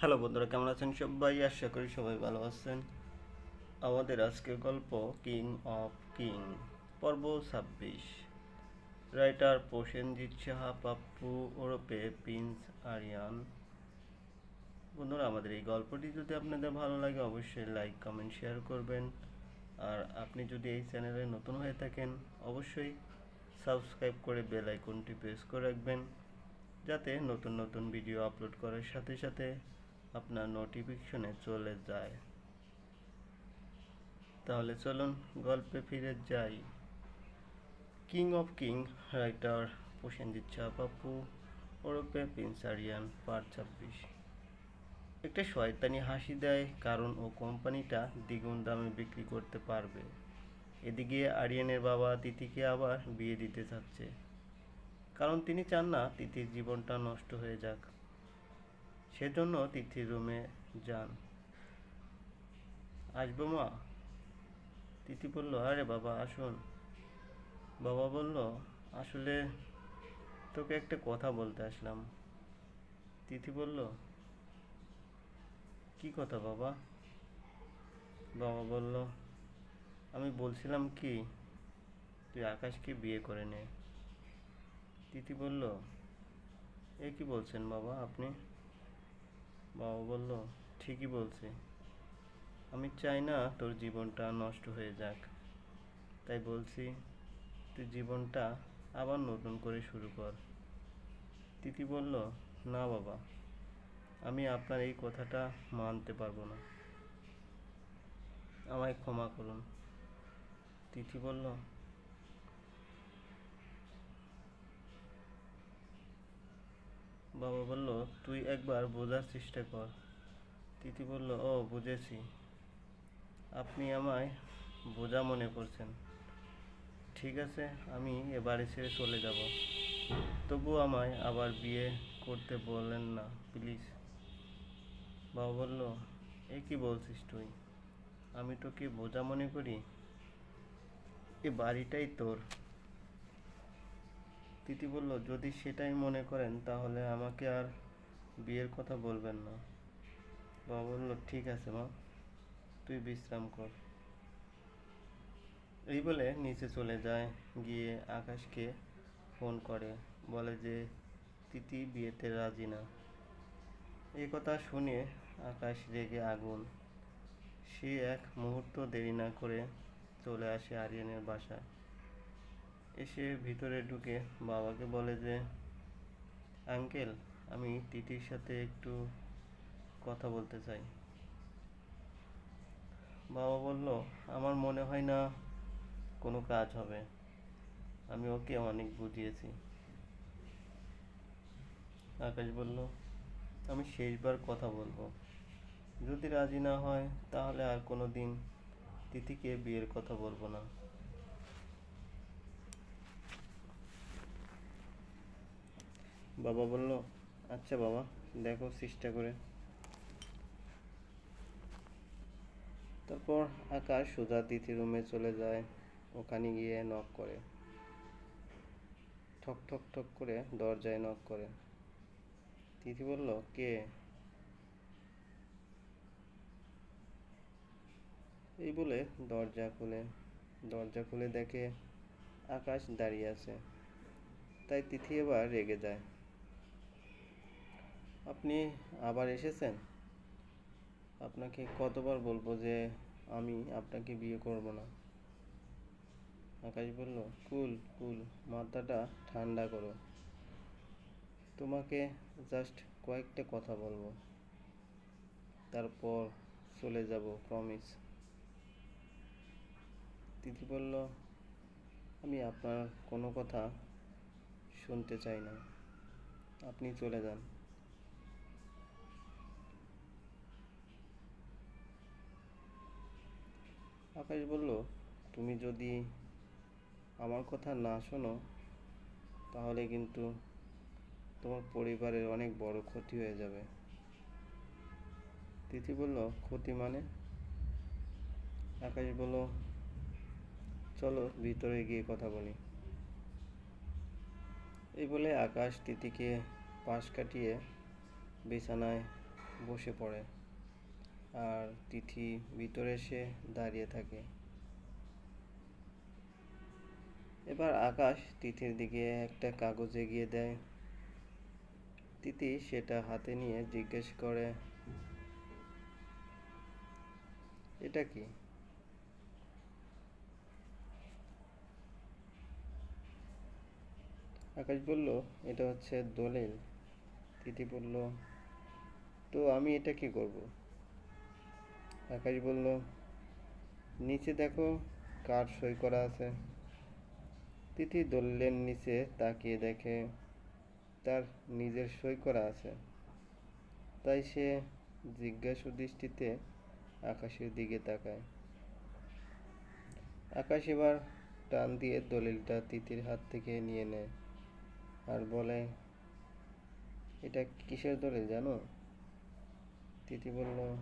Hello বন্ধুরা, কেমন আছেন সবাই? আশা করি সবাই ভালো আছেন। আমাদের আজকের গল্প কিং অফ কিং পর্ব ছাব্বিশ। রাইটার প্রসেনজিৎ সাহা, পাপ্পু ওরপে প্রিন্স আরিয়ান। বন্ধুরা, আমাদের এই গল্পটি যদি আপনাদের ভালো লাগে, অবশ্যই লাইক কমেন্ট শেয়ার করবেন। আর আপনি যদি এই চ্যানেলে নতুন হয়ে থাকেন, অবশ্যই সাবস্ক্রাইব করে বেল আইকনটি প্রেস করে রাখবেন। যাতে নতুন নতুন ভিডিও আপলোড করার সাথে সাথে আপনার নোটিফিকেশনে চলে যায়। তাহলে চলুন গল্পে ফিরে যাই। King of king writer Prosenjit চাপাপু ওরফে প্রিন্স আরিয়ান পার্ট ছাব্বিশ। একটা শয়তানি হাসি দেয়, কারণ ও কোম্পানিটা দ্বিগুণ দামে বিক্রি করতে পারবে। এদিকে আরিয়ানের বাবা তিথিকে আবার বিয়ে দিতে চাচ্ছে কারণ তিনি চান না তিথির জীবনটা নষ্ট হয়ে যাক। সেজন্য তিথির রুমে যান। আসব মা? তিথি বলল আরে বাবা, আসুন। বাবা বলল, আসলে তোকে একটা কথা বলতে আসলাম। তিথি বলল, কি কথা বাবা? বাবা বলল, আমি বলছিলাম কি, তুই আকাশকে বিয়ে করে নে। তিথি বলল, এ কি বলছেন বাবা আপনি? বাবা বলল, ঠিকই বলছে। আমি চাই না তোর জীবনটা নষ্ট হয়ে যাক। তাই বলছি, তুই জীবনটা আবার নতুন করে শুরু কর। তিথি বলল, না বাবা, আমি আপনার এই কথাটা মানতে পারব না। আমায় ক্ষমা করুন। তিথি বলল বাবা বলল, তুই একবার বোঝার চেষ্টা কর। তিথি বলল, ও, বুঝেছি। আপনি আমায় বোঝা মনে করছেন। ঠিক আছে, আমি এ বাড়ি ছেড়ে চলে যাব। তবু আমায় আবার বিয়ে করতে বললেন না, প্লিজ। বাবা বলল, এ কি বলছিস তুই? আমি তোকে বোঝা মনে করি? এ বাড়িটাই তোর। তিথি বলল, যদি সেটাই মনে করেন, তাহলে আমাকে আর বিয়ের কথা বলবেন না। বাবা বলল, ঠিক আছে মা, তুই বিশ্রাম কর। এই বলে নিচে চলে যায়, গিয়ে আকাশকে ফোন করে, বলে যে তিথি বিয়েতে রাজি না। এই কথা শুনে আকাশ রেগে আগুন। সে এক মুহূর্ত দেরি না করে চলে আসে আরিয়ানের বাসায়। এসে ভিতরে ঢুকে বাবাকে বলে যে, আঙ্কেল, আমি তিতির সাথে একটু কথা বলতে চাই। বাবা বলল, আমার মনে হয় না কোনো কাজ হবে। আমি ওকে অনেক বুঝিয়েছি। আকাশ বলল, আমি শেষবার কথা বলব। যদি রাজি না হয়, তাহলে আর কোনো দিন তিথিকে বিয়ের কথা বলব না। বাবা বলল আচ্ছা বাবা, দেখো চেষ্টা করে। তারপর আকাশ সোজা তিথি রুমে চলে যায়, ওখানে গিয়ে নক করে। ঠক ঠক ঠক করে দরজায় নক করে। তিথি বলল, কে? এই বলে দরজা খুলে। দরজা খুলে দেখে আকাশ দাঁড়িয়ে আছে। তাই তিথি এবার রেগে যায়। আপনি আবার এসেছেন? আপনাকে কতবার বলব যে আমি আপনাকে বিয়ে করব না? আকাশ বলল, কুল কুল, মাথাটা ঠান্ডা করো। তোমাকে জাস্ট কয়েকটা কথা বলব। তারপর চলে যাব প্রমিস তিথি বলল, আমি আপনার কোনো কথা শুনতে চাই না। আপনি চলে যান। আকাশ বলল, তুমি যদি আমার কথা না শোনো, তাহলে কিন্তু তোমার পরিবারের অনেক বড় ক্ষতি হয়ে যাবে। তিথি বলল, ক্ষতি মানে? আকাশ বলল, চলো ভিতরে গিয়ে কথা বলি। এই বলে আকাশ তিথিকে পাশ কাটিয়ে বিছানায় বসে পড়ে। আর তিথি ভিতরে এসে দাঁড়িয়ে থাকে। এবার আকাশ তিথির দিকে একটা কাগজ এগিয়ে দেয়। তিথি সেটা হাতে নিয়ে জিজ্ঞেস করে, এটা কি? আকাশ বলল, এটা হচ্ছে দলিল। তিথি বলল, তো আমি এটা কি করব? আকাশ বলল, নিচে দেখো কার সই করা আছে। তিথি দলিলের নিচে তাকিয়ে দেখে, তার নিজের সই করা আছে। তাই সে জিজ্ঞাসু দৃষ্টিতে আকাশের দিকে তাকায়। আকাশ এবার টান দিয়ে দলিলটা তিতির হাত থেকে নিয়ে নেয় আর বলে, এটা কিসের দলিল জানো? তিথি বলল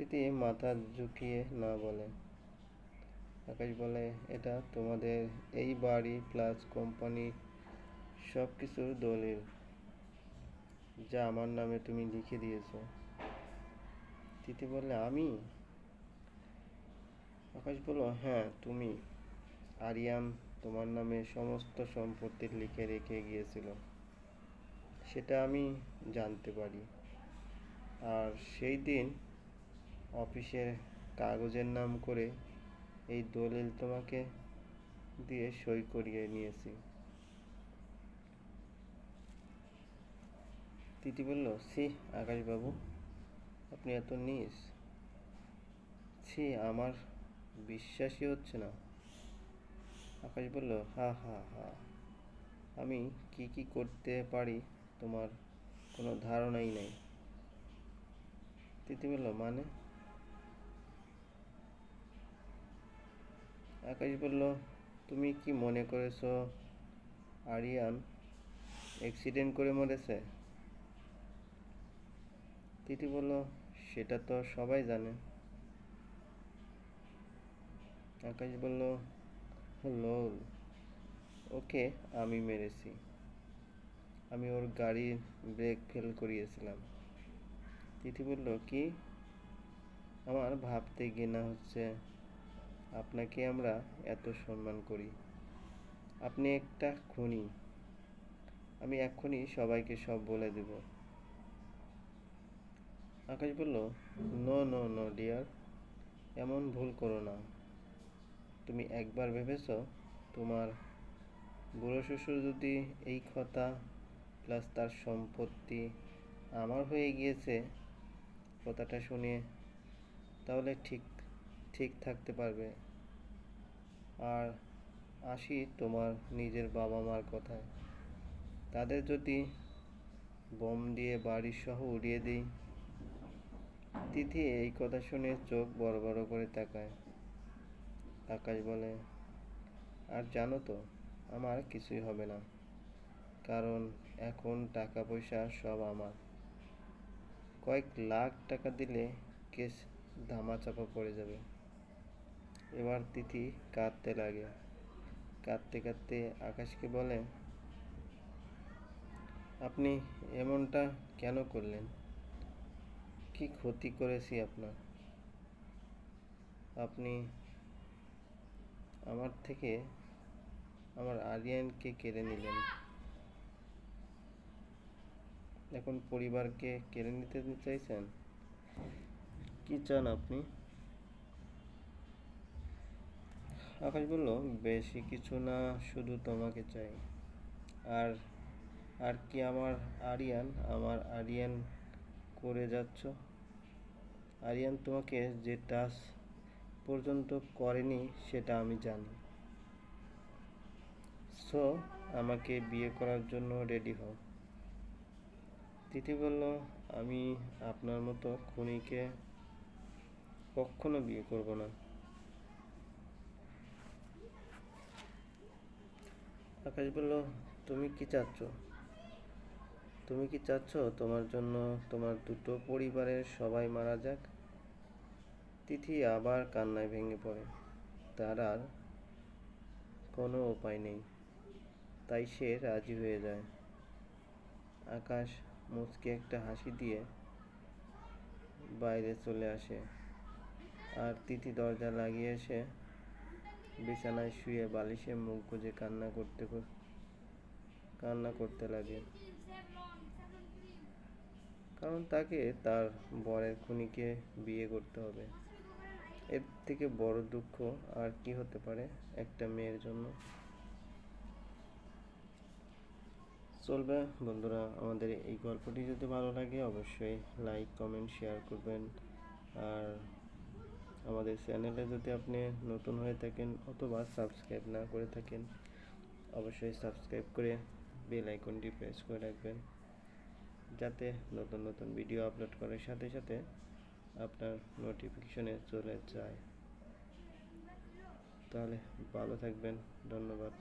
তিথি মাথা ঝুঁকিয়ে না বলে। আকাশ বলে, এটা তোমাদের এই বাড়ি প্লাস কোম্পানি সব কিছুর দলিল, যা আমার নামে তুমি লিখে দিয়েছ। তিথি বললে, আমি? আকাশ বলল হ্যাঁ তুমি। আরিয়ান তোমার নামে সমস্ত সম্পত্তি লিখে রেখে গিয়েছিল। সেটা আমি জানতে পারি। আর সেই দিন অফিসের কাগজের নাম করে এই দলিল তোমাকে দিয়ে সই করিয়ে নিয়েছি। তিথি বলল সি আকাশবাবু, আপনি এত নিস। ছি, আমার বিশ্বাসই হচ্ছে না। আকাশ বলল, হা হা হা, আমি কি কি করতে পারি তোমার কোনো ধারণাই নেই। তিতি বলল মানে? আকাশ বলল, তুমি কি মনে করেছ আরিয়ান অ্যাক্সিডেন্ট করে মরেছে? তিথি বলল, সেটা তো সবাই জানে। আকাশ বলল, লোল, ওকে আমি মেরেছি। আমি ওর গাড়ির ব্রেক ফেল করিয়েছিলাম। তিথি বলল, কি? আমার ভাবতে ঘৃণা হচ্ছে। আপনাকে আমরা এত সম্মান করি। আপনি একটা খুনি। আমি এক্ষুনি সবাইকে সব বলে দেব। আকাশ বলল, নো নো নো, ডিয়ার, এমন ভুল করো না। তুমি একবার ভেবেছ তোমার বুড়ো শ্বশুর যদি এই কথা প্লাস তার সম্পত্তি আমার হয়ে গিয়েছে কথাটা শুনে, তাহলে ঠিক ঠিক থাকতে পারবে। আর আসি তোমার নিজের বাবা মার কথায়। তাদের যদি বোম দিয়ে বাড়ি সহ উড়িয়ে দিই। তিথি এই কথা শুনে চোখ বড় বড় করে তাকায়। আকাশ বলে, আর জানো তো, আমার কিছুই হবে না। কারণ এখন টাকা পয়সা সব আমার। কয়েক লাখ টাকা দিলে কেস ধামাচাপা পড়ে যাবে। এবার তিথি কাঁদতে লাগে। কাঁদতে কাঁদতে আকাশকে বলে, আপনি এমনটা কেন করলেন? কি ক্ষতি করেছি আপনার? আপনি আমার থেকে আমার আরিয়ানকে কেড়ে নিলেন। এখন পরিবারকে কেড়ে নিতে চাইছেন? কি চান আপনি? আকাশ বলল, বেশি কিছু না, শুধু তোমাকে চাই। আর আর কি আমার আরিয়ান আমার আরিয়ান করে যাচ্ছ? আরিয়ান তোমাকে যে টাচ পর্যন্ত করেনি, সেটা আমি জানি। সো আমাকে বিয়ে করার জন্য রেডি হও। তিথি বলল, আমি আপনার মতো খুনিকে কখনো বিয়ে করব না। আকাশ বলল, তুমি কি চাচ্ছ? তুমি কি চাচ্ছ তোমার জন্য তোমার দুটো পরিবারের সবাই মারা যাক? তিথি আবার কান্নায় ভেঙে পড়ে। তার আর কোনো উপায় নেই। তাই সে রাজি হয়ে যায়। আকাশ মুচকে একটা হাসি দিয়ে বাইরে চলে আসে। আর তিথি দরজা লাগিয়ে এসে বিছানায় শুয়ে বালিশে মুখ গুজে কান্না করতে কান্না করতে লাগে। কারণ তাকে তার বরের খুনিকে বিয়ে করতে হবে। এর থেকে বড় দুঃখ আর কি হতে পারে একটা মেয়ের জন্য? চলবে বন্ধুরা, আমাদের এই গল্পটি যদি ভালো লাগে, অবশ্যই লাইক কমেন্ট শেয়ার করবেন। আর আমাদের চ্যানেলে যদি আপনি নতুন হয়ে থাকেন অথবা সাবস্ক্রাইব না করে থাকেন, অবশ্যই সাবস্ক্রাইব করে বেল আইকনটি প্রেস করে রাখবেন। যাতে নতুন নতুন ভিডিও আপলোড করার সাথে সাথে আপনার নোটিফিকেশনে চলে যায়। তাহলে ভালো থাকবেন, ধন্যবাদ।